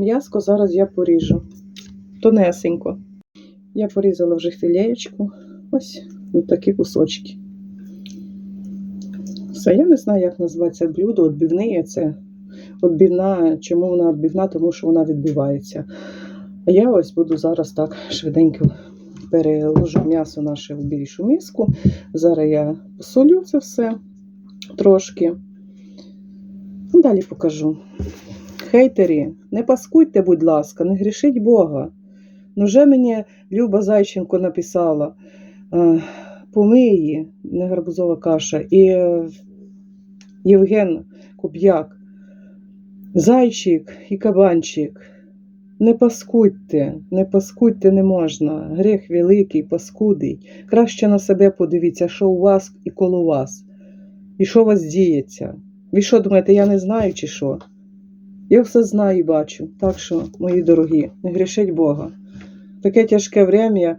м'яско зараз я поріжу. Тонесенько. Я порізала вже філеєчку. Ось такі кусочки. Все, я не знаю, як називається блюдо. Отбівний це. Отбівна, чому вона відбивна? Тому що вона відбивається. А я ось буду зараз так швиденько переложу м'ясо наше в більшу миску. Зараз я посолю це все трошки. Далі покажу. Хейтері, не паскудьте, будь ласка, не грішіть Бога. Ну, вже мені Люба Зайченко написала е, помиї, не гарбузова каша, і е, Євген Куб'як, Зайчик і кабанчик. Не паскудьте, не паскудьте не можна. Гріх великий, паскудий. Краще на себе подивіться, що у вас і коло вас, і що у вас діється. Ви що думаєте, я не знаю чи що? Я все знаю і бачу. Так що, мої дорогі, не грішіть Бога. Таке тяжке время,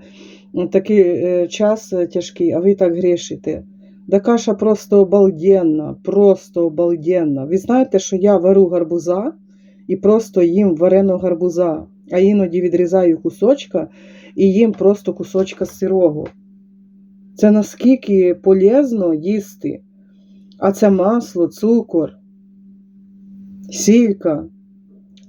такий е, час е, тяжкий, а ви так грішите. Да каша просто обалденна, просто обалденна. Ви знаєте, що я вару гарбуза і просто їм вареного гарбуза, а іноді відрізаю кусочка і їм просто кусочка сирого. Це наскільки полезно їсти. А це масло, цукор, сілька,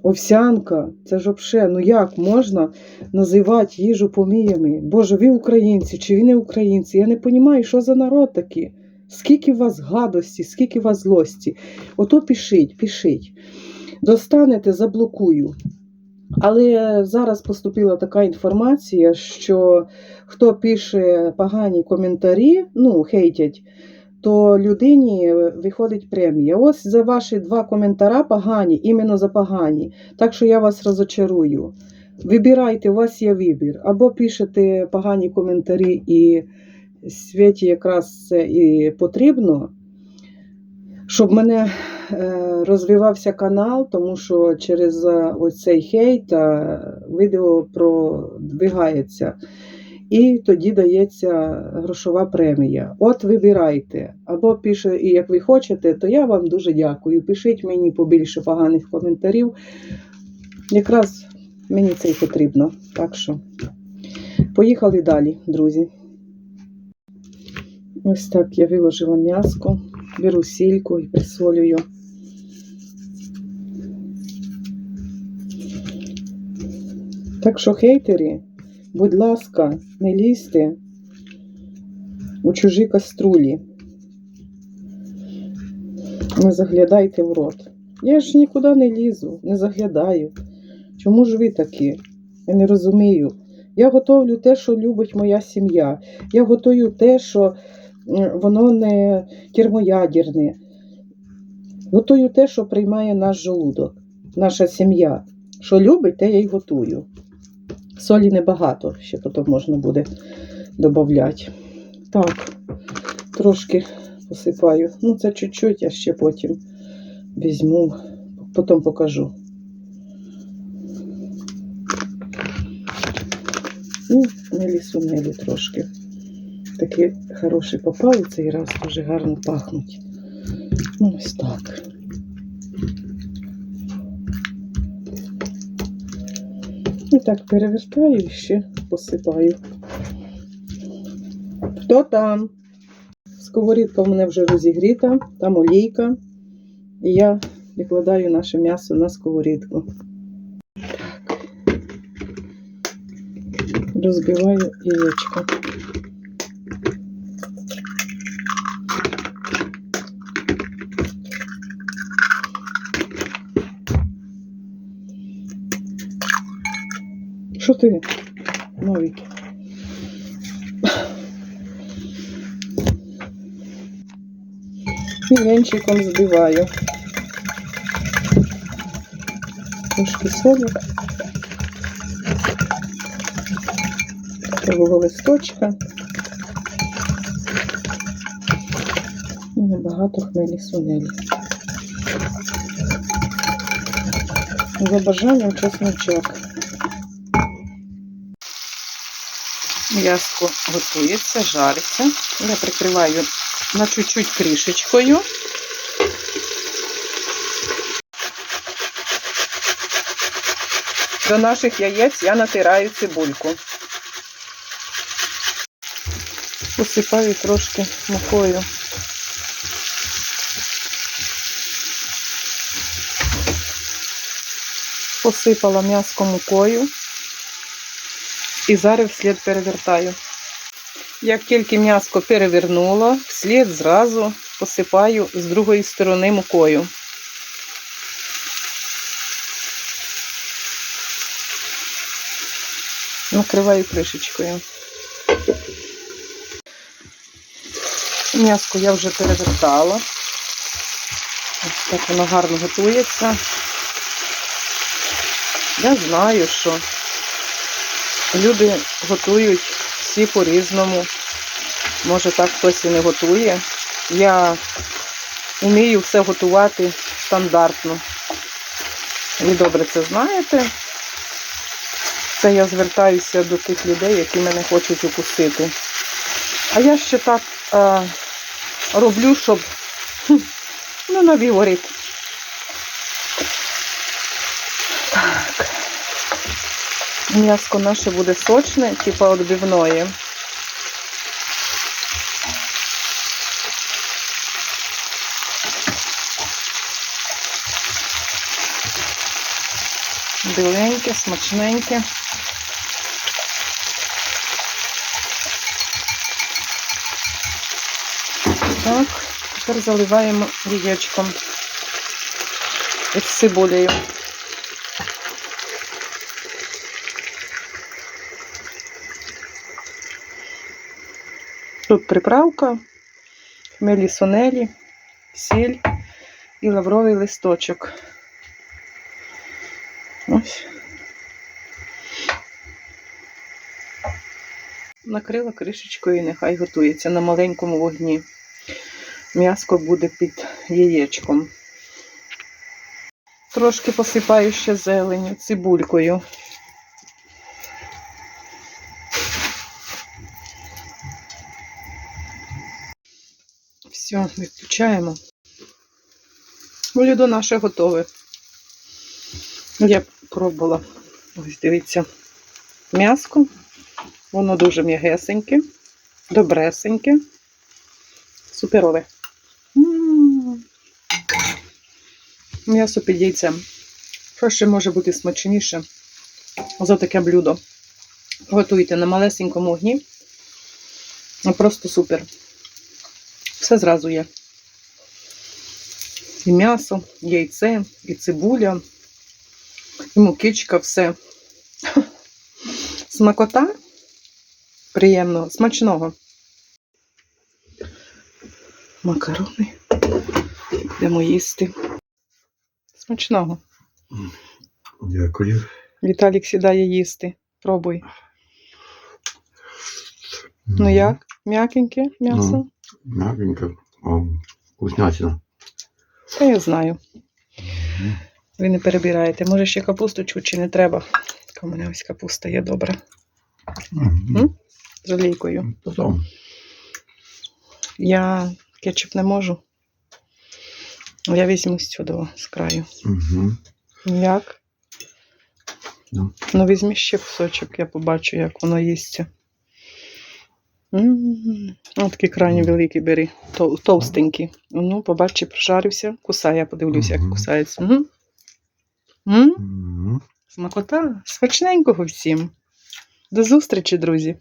овсянка. Це ж взагалі, ну як можна називати їжу поміями? Боже, ви українці чи ви не українці? Я не розумію, що за народ такий. Скільки у вас гадості, скільки у вас злості. Ото пишіть, пишіть. Достанете, заблокую. Але зараз поступила така інформація, що хто пише погані коментарі, ну, хейтять, то людині виходить премія. Ось за ваші два коментара погані, іменно за погані. Так що я вас розочарую. Вибирайте, у вас є вибір. Або пишете погані коментарі, і світі якраз це і потрібно, щоб мене е, розвивався канал, тому що через е, ось цей хейт е, відео продвигається. І тоді дається грошова премія. От вибирайте. Або пише, і як ви хочете, то я вам дуже дякую. Пишіть мені побільше поганих коментарів. Якраз мені це й потрібно. Так що, поїхали далі, друзі. Ось так я виложила м'яско, беру сільку і присолюю. Так що, хейтери, будь ласка, не лізьте у чужі каструлі. Не заглядайте в рот. Я ж нікуди не лізу, не заглядаю. Чому ж ви такі? Я не розумію. Я готовлю те, що любить моя сім'я. Я готую те, що воно не термоядерне. Готую те, що приймає наш желудок, наша сім'я. Що любить, те я й готую. Солі небагато, ще потім можна буде додати. Так, трошки посипаю. Ну, це чуть-чуть, я ще потім візьму, потім покажу. Ну, мелі сунелі трошки. Такі хороші попали цей раз, дуже гарно пахнуть. Ну, ось так. І так перевертаю і ще посипаю. Хто там? Сковорідка в мене вже розігріта, там олійка. І я викладаю наше м'ясо на сковорідку. Так. Розбиваю яєчко. Що ти? Новіки. І венчиком збиваю. Трошки солі. Травого листочка. І небагато хмелі сунелі. За бажанням чесночок. М'яско готується, жариться. Я прикриваю на чуть-чуть кришечкою. До наших яєць я натираю цибульку. Посипаю трошки мукою. Посипала м'яско мукою і зараз вслід перевертаю. Як тільки м'яско перевернуло, вслід зразу посипаю з другої сторони мукою. Накриваю кришечкою. М'яско я вже перевертала. Ось так воно гарно готується. Я знаю, що люди готують всі по-різному. Може так хтось і не готує. Я вмію все готувати стандартно. Ви добре це знаєте. Це я звертаюся до тих людей, які мене хочуть укусити. А я ще так е, роблю, щоб хм, ну, на віворіт. Так. М'яско наше буде сочне, типу відбивної. Біленьке, смачненьке. Так, тепер заливаємо яєчком з цибулею. Тут приправка, хмелі сонелі, сіль і лавровий листочок. Ось. Накрила кришечкою і нехай готується на маленькому вогні. М'яско буде під яєчком. Трошки посипаю ще зеленю, цибулькою. Все, відключаємо. Блюдо наше готове. Я пробувала. Ось дивіться, м'яско. Воно дуже м'ягесеньке, добресеньке, суперове. М'ясо під яйцем. Що ще може бути смачніше за таке блюдо? Готуйте на малесенькому огні. Просто супер. Все зразу є. І м'ясо, і яйце, і цибуля, і мукичка, все. Смакота приємного, смачного. Макарони. Будемо їсти. Смачного. Дякую. Віталік сідає їсти. Пробуй. Ну як? М'якеньке м'ясо? Мягенько. О, вкуснятина. Та я знаю. Ви не перебираєте. Може ще капусточку чи не треба? Така у мене ось капуста є добра. М? З олійкою. Потом. Я кетчуп не можу. Я візьму з цього з краю. Угу. Як? Ну. Ну, візьми ще кусочок, я побачу, як воно їсться. Ось такі крайні великі бери, тол- товстенький. Ну, побач, чи прожарився. кусає, я подивлюся, як кусається. М? М? Угу. Смакота. Смачненького всім. До зустрічі, друзі.